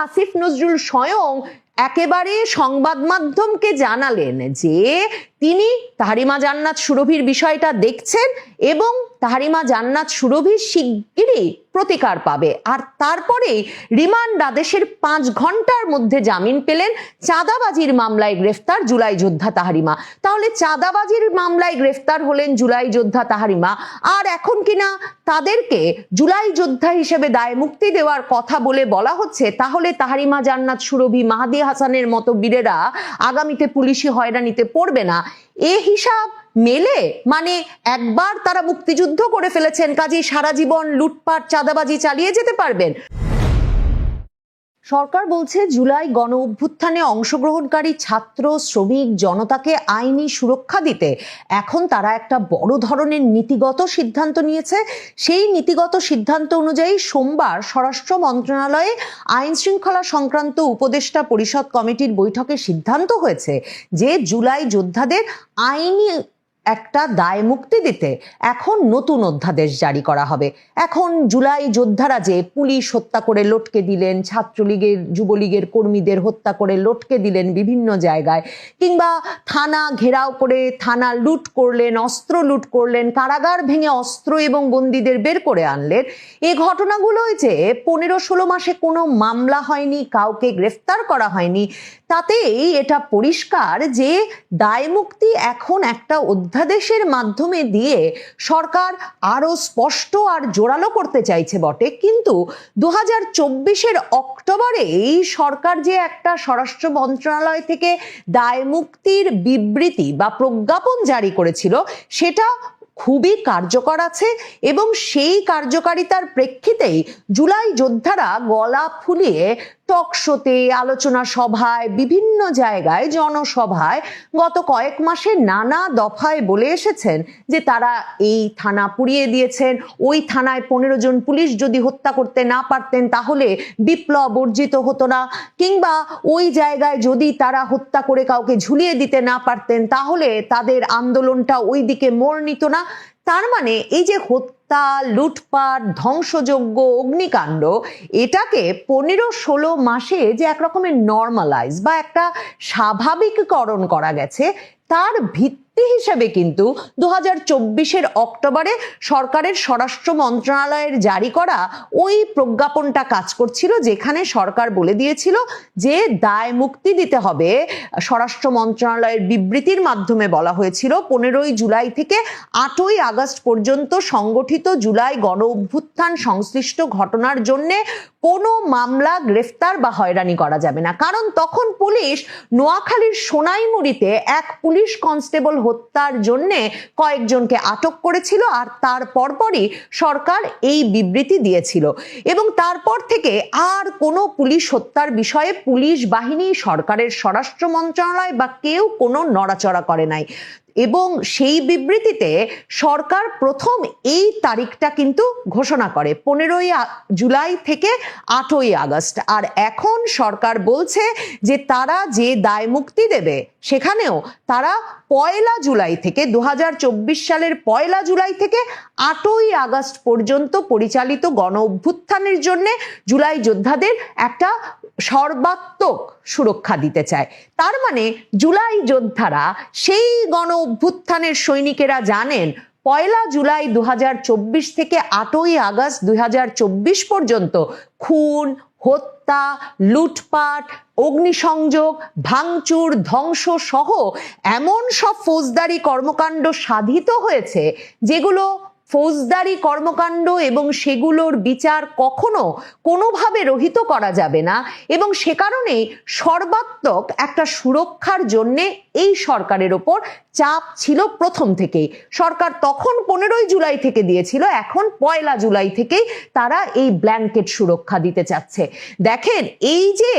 আসিফ নজরুল স্বয়ং একেবারে সংবাদ মাধ্যমকে জানালেন যে তিনি তাহারিমা জান্নাত সুরভির বিষয়টা দেখছেন এবং তাহারিমা জান্নাত সুরভি শিগগিরই প্রতিকার পাবে। আর তারপরে রিমান্ড আদেশের পাঁচ ঘণ্টার মধ্যে জামিন পেলেন চাঁদাবাজির মামলায় গ্রেফতার জুলাই যোদ্ধা তাহারিমা। তাহলে চাঁদাবাজির মামলায় গ্রেফতার হলেন জুলাই যোদ্ধা তাহারিমা। আর এখন কিনা তাদেরকে জুলাই যোদ্ধা হিসেবে দায় মুক্তি দেওয়ার কথা বলে বলা হচ্ছে, তাহলে তাহারিমা জান্নাত সুরভি মাহাদি হাসানের মতো বীরেরা আগামীতে পুলিশি হয়রানিতে পড়বে না। এ হিসাব মেলে? মানে একবার তারা মুক্তিযুদ্ধ করে ফেলেছেন, কাজেই সারা জীবন লুটপাট, চাঁদাবাজি চালিয়ে যেতে পারবেন। সরকার বলছে, জুলাই গণ অভ্যুত্থানে অংশগ্রহণকারী ছাত্র, শ্রমিক, জনতাকে আইনি সুরক্ষা দিতে। এখন তারা একটা বড় ধরনের নীতিগত সিদ্ধান্ত নিয়েছে। সেই নীতিগত সিদ্ধান্ত অনুযায়ী সোমবার স্বরাষ্ট্র মন্ত্রণালয়ে আইন শৃঙ্খলা সংক্রান্ত উপদেষ্টা পরিষদ কমিটির বৈঠকে সিদ্ধান্ত হয়েছে যে জুলাই যোদ্ধাদের আইনি একটা দায় মুক্তি দিতে এখন নতুন অধ্যাদেশ জারি করা হবে। এখন জুলাই যোদ্ধারা যে পুলিশ হত্যা করে লটকে দিলেন, ছাত্রলীগের, যুবলীগের কর্মীদের হত্যা করে লটকে দিলেন বিভিন্ন জায়গায়, কিংবা থানা ঘেরাও করে থানা লুট করলেন, অস্ত্র লুট করলেন, কারাগার ভেঙে অস্ত্র এবং বন্দীদের বের করে আনলেন এই ঘটনাগুলোই যে পনেরো ষোলো মাসে কোনো মামলা হয়নি, কাউকে গ্রেফতার করা হয়নি তাতেই এটা পরিষ্কার যে দায়মুক্তি এখন একটা অধ্যাদেশের মাধ্যমে দিয়ে সরকার আরও স্পষ্ট আর জোরালো করতে চাইছে বটে। কিন্তু দু হাজার চব্বিশের অক্টোবরেই সরকার যে একটা স্বরাষ্ট্র মন্ত্রণালয় থেকে দায়মুক্তির বিবৃতি বা প্রজ্ঞাপন জারি করেছিল, সেটা খুবই কার্যকর আছে এবং সেই কার্যকারিতার প্রেক্ষিতেই জুলাই যোদ্ধারা গলা ফুলিয়ে টক শোতে, আলোচনা সভায়, বিভিন্ন জায়গায় জনসভায় গত কয়েক মাসে নানা দফায় বলে এসেছেন যে তারা এই থানা পুড়িয়ে দিয়েছেন। ওই থানায় পনেরো জন পুলিশ যদি হত্যা করতে না পারতেন তাহলে বিপ্লব অর্জিত হতো না। কিংবা ওই জায়গায় যদি তারা হত্যা করে কাউকে ঝুলিয়ে দিতে না পারতেন তাহলে তাদের আন্দোলনটা ওই দিকে মোড় নিত না। তার মানে এই যে হত্যা, লুটপাট ধ্বংসযোগ্য অগ্নিকাণ্ড, এটাকে পনেরো ষোলো মাসে যে একরকমের নর্মালাইজ বা একটা স্বাভাবিককরণ করা গেছে, তার ভিত্তি হিসেবে কিন্তু দু হাজার অক্টোবরে সরকারের স্বরাষ্ট্র মন্ত্রণালয়ের জারি করা ওই প্রজ্ঞাপনটা কাজ করছিল, যেখানে সরকার বলে দিয়েছিল যে দায় মুক্তি দিতে হবে। স্বরাষ্ট্র মন্ত্রণালয়ের বিবৃতির মাধ্যমে বলা হয়েছিল, পনেরোই জুলাই থেকে আটই আগস্ট পর্যন্ত সংগঠিত জুলাই গণ অভ্যুত্থান সংশ্লিষ্ট ঘটনার জন্যে কোনো মামলা, গ্রেফতার বা হয়রানি করা যাবে না। কারণ তখন পুলিশ নোয়াখালীর সোনাইমুড়িতে এক পুলিশ কনস্টেবল হত্যার জন্য কয়েকজনকে আটক করেছিল আর তার পরপরই সরকার এই বিবৃতি দিয়েছিল। এবং তারপর থেকে আর কোনো পুলিশ হত্যার বিষয়ে পুলিশ বাহিনী, সরকারের স্বরাষ্ট্র মন্ত্রণালয় বা কেউ কোনো নড়াচড়া করে নাই। এবং সেই বিবৃতিতে সরকার প্রথম এই তারিখটা কিন্তু ঘোষণা করে, পনেরোই জুলাই থেকে আটই আগস্ট। আর এখন সরকার বলছে যে তারা যে দায় মুক্তি দেবে, সেখানেও তারা পয়লা জুলাই থেকে দু হাজার চব্বিশ সালের পয়লা জুলাই থেকে আটই আগস্ট পর্যন্ত পরিচালিত গণ অভ্যুত্থানের জন্য জুলাই যোদ্ধাদের একটা সর্বাত্মক সুরক্ষা দিতে চায়। তার মানে জুলাই যোদ্ধারা সেই গণ অভ্যুত্থানের সৈনিকেরা জানেন, পয়লা জুলাই দু হাজার চব্বিশ থেকে আটই আগস্ট দু হাজার চব্বিশ পর্যন্ত খুন, হত্যা, লুটপাট, অগ্নিসংযোগ, ভাঙচুর ধ্বংস সহ এমন সব ফৌজদারি কর্মকাণ্ড সাধিত হয়েছে, যেগুলো ফৌজদারি কর্মকাণ্ড এবং সেগুলোর বিচার কখনো কোনোভাবে রহিত করা যাবে না এবং সে কারণেই সর্বাত্মক একটা সুরক্ষার জন্যে এই সরকারের ওপর চাপ ছিল প্রথম থেকেই। সরকার তখন পনেরোই জুলাই থেকে দিয়েছিল, এখন পয়লা জুলাই থেকেই তারা এই ব্ল্যাঙ্কেট সুরক্ষা দিতে চাচ্ছে। দেখেন, এই যে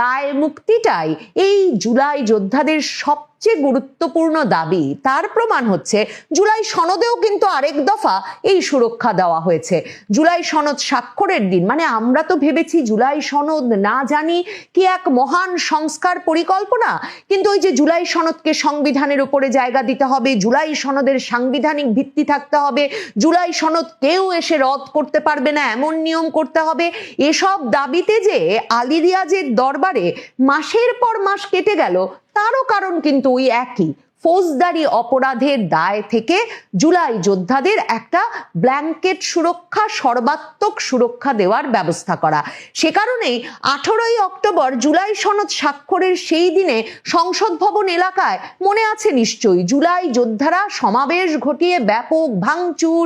দায় মুক্তিটাই, এই জুলাই যোদ্ধাদের সব সবচেয়ে গুরুত্বপূর্ণ দাবি, তার প্রমাণ হচ্ছে জুলাই সনদেও কিন্তু আরেক দফা এই সুরক্ষা দেওয়া হয়েছে। জুলাই সনদ স্বাক্ষরের দিন মানে আমরা তো ভেবেছি জুলাই সনদ না জানি কি এক মহান সংস্কার পরিকল্পনা, কিন্তু ওই যে জুলাই সনদকে সংবিধানের উপরে জায়গা দিতে হবে, জুলাই সনদের সাংবিধানিক ভিত্তি থাকতে হবে, জুলাই সনদ কেউ এসে রদ করতে পারবে না, এমন নিয়ম করতে হবে। এসব দাবিতে যে আলী রিয়াজের দরবারে মাসের পর মাস কেটে গেল, তারও কারণ কিন্তু ওই একই। ফৌজদারি অপরাধের দায় থেকে জুলাই যোদ্ধাদের একটা ব্ল্যাঙ্কেট সুরক্ষা, সর্বাত্মক সুরক্ষা দেওয়ার ব্যবস্থা করা। সে কারণেই আঠেরোই অক্টোবর জুলাই সনদ স্বাক্ষরের সেই দিনে সংসদ ভবন এলাকায় মনে আছে নিশ্চয়ই, জুলাই যোদ্ধারা সমাবেশ ঘটিয়ে ব্যাপক ভাঙচুর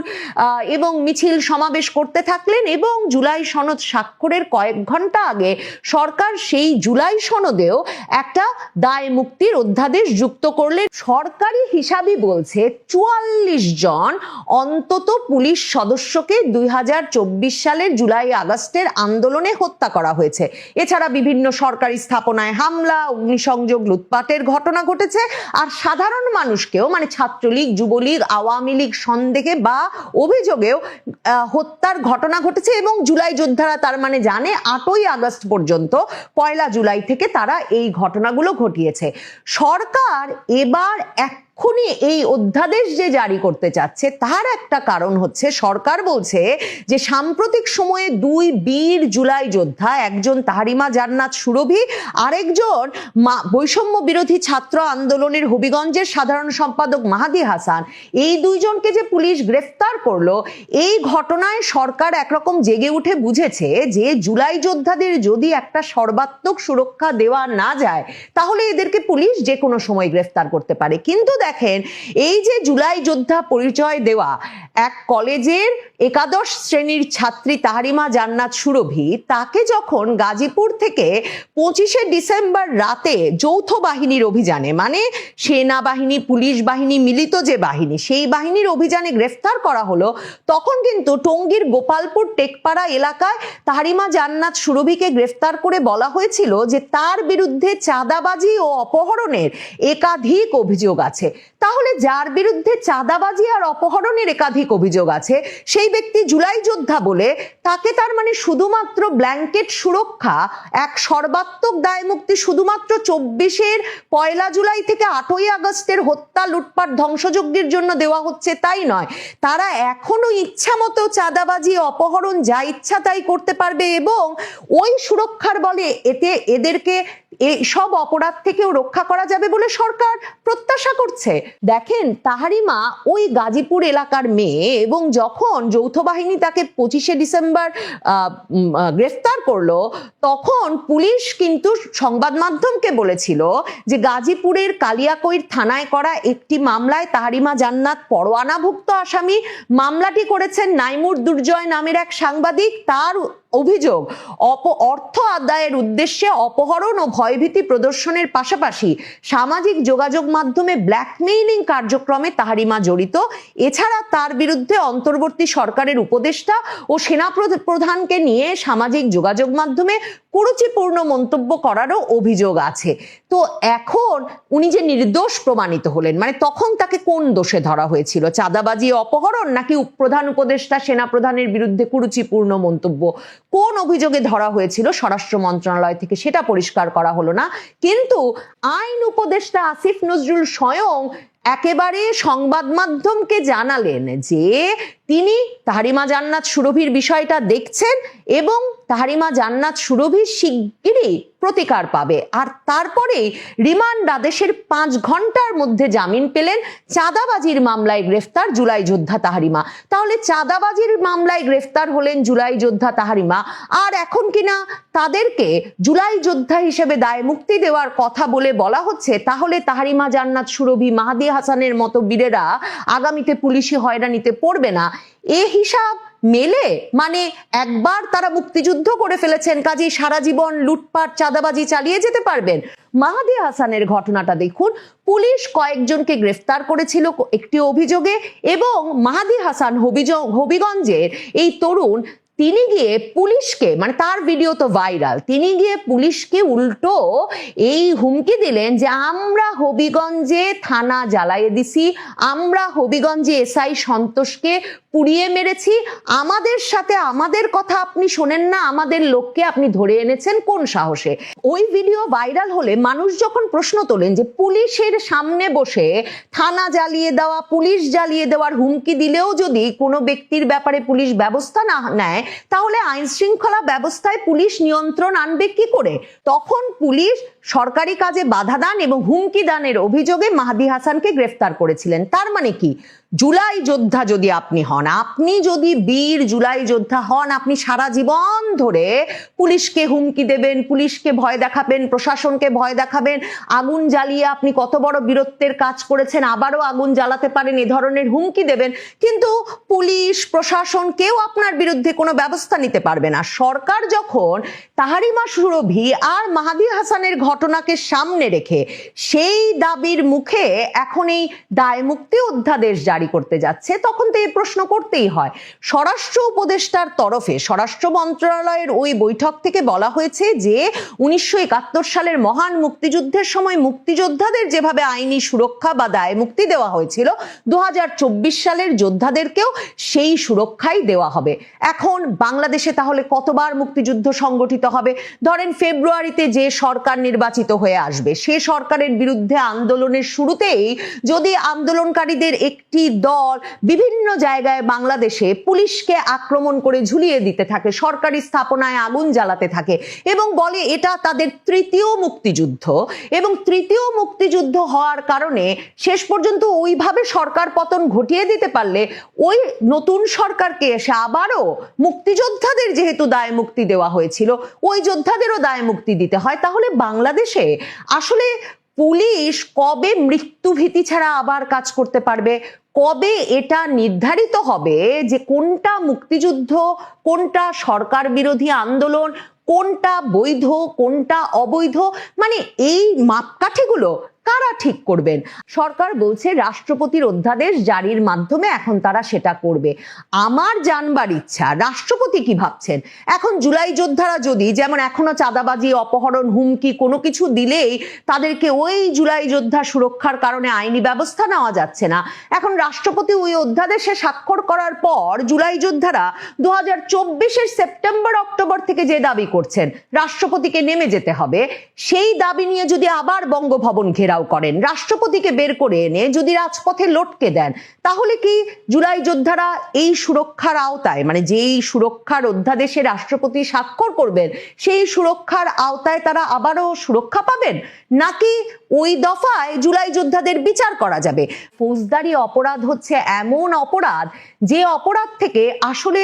এবং মিছিল সমাবেশ করতে থাকলেন এবং জুলাই সনদ স্বাক্ষরের কয়েক ঘণ্টা আগে সরকার সেই জুলাই সনদেও একটা দায় মুক্তির অধ্যাদেশ যুক্ত করলেন। সরকারি হিসাবই বলছে চুয়াল্লিশ জন অন্তত পুলিশ সদস্যকে দুই হাজার চব্বিশ সালের জুলাই আগস্টের আন্দোলনে হত্যা করা হয়েছে। এছাড়া বিভিন্ন সরকারি স্থাপনায় হামলা, অগ্নিসংযোগ, লুটপাটের ঘটনা ঘটেছে আর সাধারণ মানুষকেও মানে ছাত্রলীগ, যুবলীগ, আওয়ামী লীগ সন্দেহে বা অভিযোগেও হত্যার ঘটনা ঘটেছে এবং জুলাই যোদ্ধারা তার মানে জানে আটই আগস্ট পর্যন্ত পয়লা জুলাই থেকে তারা এই ঘটনাগুলো ঘটিয়েছে। সরকার এবার তার এক এক্ষুনি এই অধ্যাদেশ যে জারি করতে চাচ্ছে, তার একটা কারণ হচ্ছে সরকার বলছে যে সাম্প্রতিক সময়ে দুই বীর জুলাই যোদ্ধা, একজন তাহারিমা জান্নাত সুরভি, আরেকজন বৈষম্য বিরোধী ছাত্র আন্দোলনের হবিগঞ্জের সাধারণ সম্পাদক মাহাদি হাসান। এই দুইজনকে যে পুলিশ গ্রেফতার করল, এই ঘটনায় সরকার একরকম জেগে উঠে বুঝেছে যে জুলাই যোদ্ধাদের যদি একটা সর্বাত্মক সুরক্ষা দেওয়া না যায়, তাহলে এদেরকে পুলিশ যে কোনো সময় গ্রেফতার করতে পারে। কিন্তু দেখেন, এই যে জুলাই যোদ্ধা পরিচয় দেওয়া এক কলেজের একাদশ শ্রেণির ছাত্রী তাহারিমা জান্নাত সুরভি, তাকে যখন গাজীপুর থেকে পঁচিশে ডিসেম্বর রাতে যৌথ বাহিনীর অভিযানে মানে সেনাবাহিনী, পুলিশ বাহিনী, মিলিত যে বাহিনী, সেই বাহিনীর অভিযানে গ্রেফতার করা হলো, তখন কিন্তু টঙ্গীর গোপালপুর টেকপাড়া এলাকায় তাহারিমা জান্নাত সুরভিকে গ্রেফতার করে বলা হয়েছিল যে তার বিরুদ্ধে চাঁদাবাজি ও অপহরণের একাধিক অভিযোগ আছে। তাহলে যার বিরুদ্ধে চাঁদাবাজি আর অপহরণের একাধিক অভিযোগ আছে, সেই ব্যক্তি জুলাই যোদ্ধা বলে তাকে তার মানে শুধুমাত্র ব্ল্যাঙ্কেট সুরক্ষা, এক সর্বাত্মক দায় মুক্তি শুধুমাত্র চব্বিশের পয়লা জুলাই থেকে আটই আগস্টের হত্যা, লুটপাট, ধ্বংসযজ্ঞের জন্য দেওয়া হচ্ছে তাই নয়। তারা এখনও ইচ্ছা মতো চাঁদাবাজি, অপহরণ যা ইচ্ছা তাই করতে পারবে এবং ওই সুরক্ষার বলে এতে এদেরকে এই সব অপরাধ থেকেও রক্ষা করা যাবে বলে সরকার প্রত্যাশা করছে। দেখেন তাহারিমা ওই গাজীপুর এলাকার মেয়ে এবং যখন যৌথ বাহিনী তাকে পঁচিশে ডিসেম্বর গ্রেফতার করল, তখন পুলিশ কিন্তু সংবাদ মাধ্যমকে বলেছিল যে গাজীপুরের কালিয়াকৈর থানায় করা একটি মামলায় তাহারিমা জান্নাত পরোয়ানাভুক্ত আসামি মামলাটি করেছেন নাইমুর দুর্জয় নামের এক সাংবাদিক। তার অভিযোগ, অপ, অর্থ আদায়ের উদ্দেশ্যে অপহরণ ও ভয়ভীতি প্রদর্শনের পাশাপাশি সামাজিক যোগাযোগ মাধ্যমে ব্ল্যাকমেইলিং কার্যক্রমে তাহারিমা জড়িত। এছাড়া তার বিরুদ্ধে অন্তর্বর্তী সরকারের উপদেষ্টা ও সেনা প্রধ- প্রধানকে নিয়ে সামাজিক যোগাযোগ মাধ্যমে কুরুচিপূর্ণ মন্তব্য করারও অভিযোগ আছে। তো এখন উনি যে নির্দোষ প্রমাণিত হলেন মানে তখন তাকে কোন দোষে ধরা হয়েছিল? চাঁদাবাজি, অপহরণ নাকি প্রধান উপদেষ্টা, সেনা প্রধানের বিরুদ্ধে কুরুচিপূর্ণ মন্তব্য কোন অভিযোগে ধরা হয়েছিল স্বরাষ্ট্র মন্ত্রণালয় থেকে সেটা পরিষ্কার করা হলো না। কিন্তু আইন উপদেষ্টা আসিফ নজরুল স্বয়ং একেবারে সংবাদ মাধ্যমকে জানালেন যে তিনি তাহারিমা জান্নাত সুরভির বিষয়টা দেখছেন এবং তাহারিমা জান্নাত সুরভি শিগগিরই প্রতিকার পাবে। আর তারপরে রিমান্ড আদেশের পাঁচ ঘণ্টার মধ্যে জামিন পেলেন চাঁদাবাজির মামলায় গ্রেফতার জুলাই যোদ্ধা তাহারিমা। তাহলে চাঁদাবাজির মামলায় গ্রেফতার হলেন জুলাই যোদ্ধা তাহারিমা। আর এখন কিনা তাদেরকে জুলাই যোদ্ধা হিসেবে দায় মুক্তি দেওয়ার কথা বলে বলা হচ্ছে, তাহলে তাহারিমা জান্নাত সুরভি মাহাদি হাসানের মতো বীরেরা আগামীতে পুলিশি হয়রানিতে পড়বে না। এ হিসাব মেলে? মানে একবার তারা মুক্তিযুদ্ধ করে ফেলেছেন কাজেই সারা জীবন লুটপাট, চাঁদাবাজি চালিয়ে যেতে পারবেন। মাহাদি হাসানের ঘটনাটা দেখুন। পুলিশ কয়েকজনকে গ্রেফতার করেছিল একটি অভিযোগে এবং মাহাদি হাসান হবিগঞ্জের এই তরুণ, তিনি গিয়ে পুলিশকে মানে তার ভিডিও তো ভাইরাল, তিনি গিয়ে পুলিশকে উল্টো এই হুমকি দিলেন যে, আমরা হবিগঞ্জে থানা জ্বালাইয়ে দিছি, আমরা হবিগঞ্জে এসআই সন্তোষকে পুড়িয়ে মেরেছি। আমাদের সাথে আমাদের কথা আপনি শোনেন না, আমাদের লোককে আপনি ধরে এনেছেন কোন সাহসে? ওই ভিডিও ভাইরাল হলে মানুষ যখন প্রশ্ন তোলেন যে পুলিশের সামনে বসে থানা জ্বালিয়ে দেওয়া, পুলিশ জ্বালিয়ে দেওয়ার হুমকি দিলেও যদি কোনো ব্যক্তির ব্যাপারে পুলিশ ব্যবস্থা না নেয়, তাহলে আইন শৃঙ্খলা ব্যবস্থায় পুলিশ নিয়ন্ত্রণ আনবে কি করে? তখন পুলিশ সরকারি কাজে বাধা দান এবং হুমকি দানের অভিযোগে মাহাদি হাসানকে গ্রেফতার করেছিলেন। তার মানে কি? জুলাই যোদ্ধা যদি আপনি হন, আপনি যদি বীর জুলাই যোদ্ধা হন, আপনি সারা জীবন ধরে পুলিশকে হুমকি দেবেন, পুলিশকে ভয় দেখাবেন, প্রশাসনকে ভয় দেখাবেন, আগুন জ্বালিয়ে আপনি কত বড় বীরত্বের কাজ করেছেন, আবারও আগুন জ্বালাতে পারেন, এ ধরনের হুমকি দেবেন, কিন্তু পুলিশ, প্রশাসন কেউ আপনার বিরুদ্ধে কোনো ব্যবস্থা নিতে পারবে না। সরকার যখন তাহারিমা সুরভি আর মাহাদি হাসানের ঘটনাকে সামনে রেখে সেই দাবির মুখে এখন এই দায় মুক্তি অধ্যাদেশ জারি করতে যাচ্ছে, তখন তো এই প্রশ্ন করতেই হয়। স্বরাষ্ট্র উপদেষ্টার তরফে স্বরাষ্ট্র মন্ত্রণালয়ের ওই বৈঠক থেকে বলা হয়েছে যে, উনিশশো একাত্তর সালের মহান মুক্তিযুদ্ধের সময় মুক্তিযোদ্ধাদের যেভাবে আইনি সুরক্ষা বা দায় মুক্তি দেওয়া হয়েছিল দু সালের যোদ্ধাদেরকেও সেই সুরক্ষাই দেওয়া হবে। এখন বাংলাদেশে তাহলে কতবার মুক্তিযুদ্ধ সংগঠিত হবে? ধরেন ফেব্রুয়ারিতে যে সরকার নির্বাচিত হয়ে আসবে, সে সরকারের বিরুদ্ধে আন্দোলনের শুরুতেই যদি আন্দোলনকারীদের একটি দল বিভিন্ন জায়গায় বাংলাদেশে পুলিশকে আক্রমণ করে ঝুলিয়ে দিতে থাকে, সরকারি স্থাপনায় আগুন জ্বালাতে থাকে এবং বলে এটা তাদের তৃতীয় মুক্তিযুদ্ধ এবং তৃতীয় মুক্তিযুদ্ধ হওয়ার কারণে শেষ পর্যন্ত ওইভাবে সরকার পতন ঘটিয়ে দিতে পারলে ওই নতুন সরকারকে এসে আবারও মুক্তিযোদ্ধাদের যেহেতু দায় মুক্তি দেওয়া হয়েছিল, ওই যোদ্ধাদেরও দায় মুক্তি দিতে হয়। তাহলে বাংলাদেশে আসলে পুলিশ কবে মৃত্যু ভীতি ছাড়া আবার কাজ করতে পারবে? কবে এটা নির্ধারিত হবে যে কোনটা মুক্তিযুদ্ধ, কোনটা সরকার বিরোধী আন্দোলন, কোনটা বৈধ, কোনটা অবৈধ? মানে এই মাপকাঠিগুলো কারা ঠিক করবেন? সরকার বলছে রাষ্ট্রপতির অধ্যাদেশ জারির মাধ্যমে এখন তারা সেটা করবে। আমার জানবার ইচ্ছা, রাষ্ট্রপতি কি ভাবছেন? এখন জুলাই যোদ্ধারা যদি, যেমন এখনও চাঁদাবাজি, অপহরণ, হুমকি কোনো কিছু দিলেই তাদেরকে ওই জুলাই যোদ্ধা সুরক্ষার কারণে আইনি ব্যবস্থা নেওয়া যাচ্ছে না। এখন রাষ্ট্রপতি ওই অধ্যাদেশে স্বাক্ষর করার পর জুলাই যোদ্ধারা দু হাজার সেপ্টেম্বর, অক্টোবর থেকে যে দাবি করছেন, রাষ্ট্রপতিকে নেমে যেতে হবে, সেই দাবি নিয়ে যদি আবার বঙ্গভবন ঘেরাও করেন। রাষ্ট্রপতিকে বের করে এনে যদি রাজপথে লটকে দেন, তাহলে কি জুলাই যোদ্ধারা এই সুরক্ষার আওতায় মানে যেই সুরক্ষার অধ্যাদেশে রাষ্ট্রপতি স্বাক্ষর করবেন, সেই সুরক্ষার আওতায় তারা আবারও সুরক্ষা পাবেন? নাকি ওই দফায় জুলাই যোদ্ধাদের বিচার করা যাবে? ফৌজদারি অপরাধ হচ্ছে এমন অপরাধ, যে অপরাধ থেকে আসলে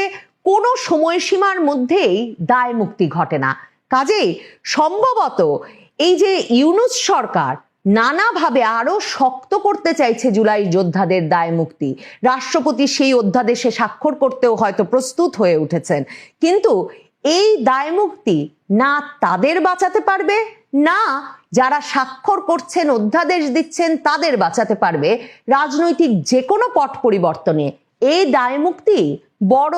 কোনো সময়সীমার মধ্যেই দায় মুক্তি ঘটে না। কাজেই সম্ভবত এই যে ইউনুস সরকার নানাভাবে আরও শক্ত করতে চাইছে জুলাই যোদ্ধাদের দায় মুক্তি। রাষ্ট্রপতি সেই অধ্যাদেশে স্বাক্ষর করতেও হয়তো প্রস্তুত হয়ে উঠেছেন। কিন্তু এই দায় মুক্তি না তাদের বাঁচাতে পারবে, না যারা স্বাক্ষর করছেন, অধ্যাদেশ দিচ্ছেন তাদের বাঁচাতে পারবে। রাজনৈতিক যে কোনো পট পরিবর্তনে এই দায় মুক্তি বড়